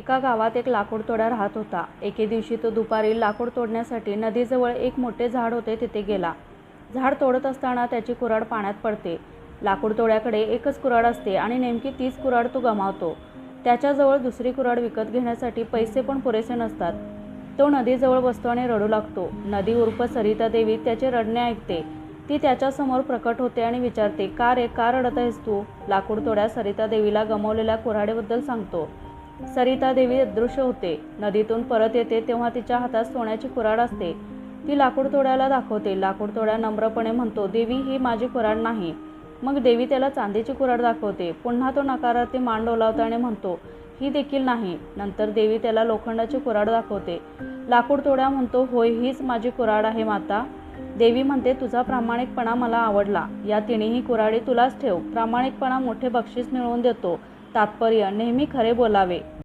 एका गावात एक लाकूडतोडा राहत होता. एके दिवशी तो दुपारी लाकूड तोडण्यासाठी नदीजवळ एक मोठे झाड होते तिथे गेला. झाड तोडत असताना त्याची कुऱ्हाड पाण्यात पडते. लाकूडतोड्याकडे एकच कुराड असते आणि नेमकी तीच कुऱ्हाड तो गमावतो. त्याच्याजवळ दुसरी कुऱ्हाड विकत घेण्यासाठी पैसे पण पुरेसे नसतात. तो नदीजवळ बसतो आणि रडू लागतो. नदी उर्फ सरिता देवी त्याचे रडणे ऐकते. ती त्याच्यासमोर प्रकट होते आणि विचारते का रे का रडत आहेस तू? लाकूडतोड्या सरिता देवीला गमावलेल्या कुऱ्हाडीबद्दल सांगतो. सरिता देवी अदृश्य होते. नदीतून परत येते तेव्हा तिच्या हातात सोन्याची कुराड असते. ती लाकूड तोड्याला दाखवते. लाकूड तोड्या नम्रपणे म्हणतो देवी ही माझी कुऱ्हाड नाही. मग देवी त्याला चांदीची कुऱ्हाड दाखवते. पुन्हा तो नकारार्थी मान डोलावतो आणि म्हणतो ही देखील नाही. नंतर देवी त्याला लोखंडाची कुराड दाखवते. लाकूड तोड्या म्हणतो होय हीच माझी कुऱ्हाड आहे माता. देवी म्हणते तुझा प्रामाणिकपणा मला आवडला. या तिन्ही कुराडी तुलाच ठेव. प्रामाणिकपणा मोठे बक्षीस मिळवून देतो. तात्पर्य नेहमी खरे बोलावे.